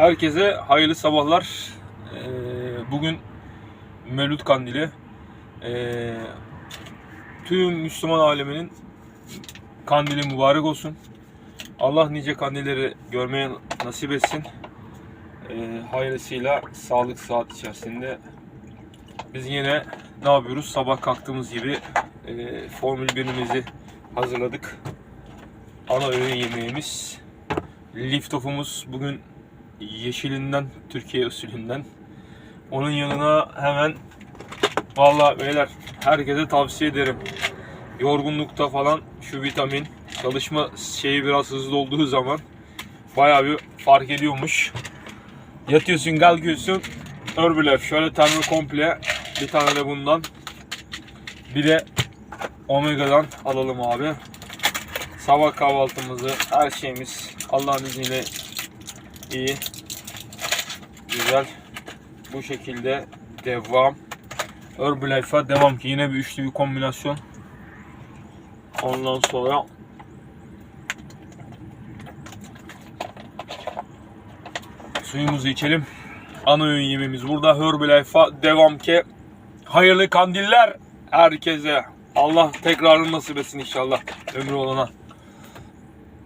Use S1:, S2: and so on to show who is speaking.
S1: Herkese hayırlı sabahlar. Ee, bugün Mevlüt Kandili. Ee, tüm Müslüman aleminin kandili mübarek olsun. Allah nice kandilleri görmeye nasip etsin. Ee, hayırlısıyla sağlık saat içerisinde biz yine ne yapıyoruz? Sabah kalktığımız gibi e, Formül 1'imizi hazırladık. Ana öğün yemeğimiz. Liftofumuz bugün yeşilinden, Türkiye usulünden. Onun yanına hemen vallahi beyler herkese tavsiye ederim. Yorgunlukta falan şu vitamin çalışma şeyi biraz hızlı olduğu zaman bayağı bir fark ediyormuş. Yatıyorsun kalkıyorsun Örbülef şöyle termo komple bir tane de bundan bir de Omega'dan alalım abi. Sabah kahvaltımızı her şeyimiz Allah'ın izniyle iyi. Güzel. Bu şekilde devam. Herbalife'a devam ki yine bir üçlü bir kombinasyon. Ondan sonra suyumuzu içelim. Ana öğün yemeğimiz burada. Herbalife'a devam ki hayırlı kandiller herkese. Allah tekrarını nasip etsin inşallah. Ömrü olana